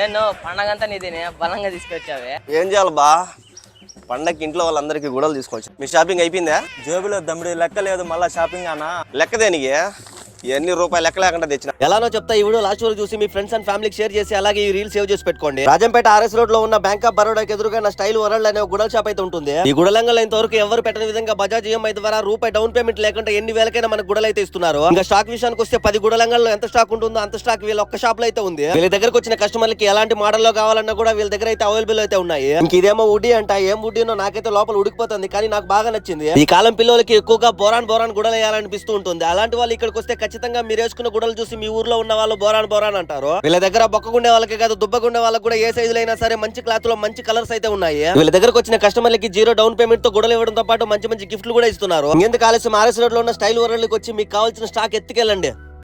నేను పండగంతా నీదిని బలంగా తీసుకొచ్చావే. ఏం చేయాలి బా? పండగకి ఇంట్లో వాళ్ళందరికీ గుడలు తీసుకోవచ్చు మీ షాపింగ్ అయిపోయిందా? జేబులో దమ్ముడి లెక్క లేదు మళ్ళా షాపింగ్ అన్నా లెక్క దేనికి? ఎన్ని రూపాయలు లెక్క లేకుండా తెచ్చిన. ఎలానో చెప్తా ఈ వీడియో లాస్ట్ వరకు చూసి మీ ఫ్రెండ్స్ అండ్ ఫ్యామిలీకి షేర్ చేసి అలాగే ఈ రీల్ సేవ్ చేసి పెట్టుకోండి. రాజంపేట ఆర్ఎస్ రోడ్లో ఉన్న బ్యాంక్ ఆఫ్ బరోడాకి ఎదురుగా నా స్టైల్ వరల్డ్ అనే ఒక గుడల షాప్ అయితే ఉంటుంది. ఈ గుడలంగల్ ఇంతవరకు ఎవరు పెట్టని విధంగా బజాజ్ ఈఎంఐ ద్వారా రూపాయి డౌన్ పేమెంట్ లేకుండా ఎన్ని వేలకైనా మనకు గుడలు అయితే ఇస్తున్నారు. ఇంకా స్టాక్ విషయానికి వస్తే పది గుడలంగల్లో ఎంత స్టాక్ ఉంటుందో అంత స్టాక్ వీళ్ళ ఒక్క షాప్లో అయితే ఉంది. వీళ్ళ దగ్గరకు వచ్చిన కస్టమర్లకి ఎలాంటి మోడల్లో కావాలన్నా కూడా వీళ్ళ దగ్గర అయితే అవైలబుల్ అయితే ఉన్నాయి. ఇంక ఇదేమో ఉడి అంట ఏం ఉడినో నాకైతే లోపల ఉడికిపోతుంది కానీ నాకు బాగా నచ్చింది. ఈ కాలం పిల్లలకి ఎక్కువగా బోరాన్ బోరాన్ గుడలు వేయాలనిపిస్తూ ఉంటుంది. అలాంటి వాళ్ళు ఇక్కడికి వస్తే ఖచ్చితంగా మీరు వేసుకున్న గుడలు చూసి మీ ఊర్లో ఉన్న వాళ్ళు బోరాన్ బోరాన్ అంటారు. వీళ్ళ దగ్గర బొక్కగుండే వాళ్ళకి కాదు దుబ్బగుండే వాళ్ళకి కూడా ఏ సైజులో అయినా సరే మంచి క్లాత్లో మంచి కలర్స్ అయితే ఉన్నాయి. వీళ్ళ దగ్గరకు వచ్చిన కస్టమర్లకి జీరో డౌన్ పేమెంట్తో గుడలు ఇవ్వడంతో పాటు మంచి మంచి గిఫ్ట్లు కూడా ఇస్తున్నారు. ఎందుకు ఆలస్యం? ఆర్ఎస్ రోడ్లో ఉన్న స్టైల్ వరల్డ్కి వచ్చి మీకు కావాల్సిన స్టాక్ ఎత్తుకెళ్ళండి.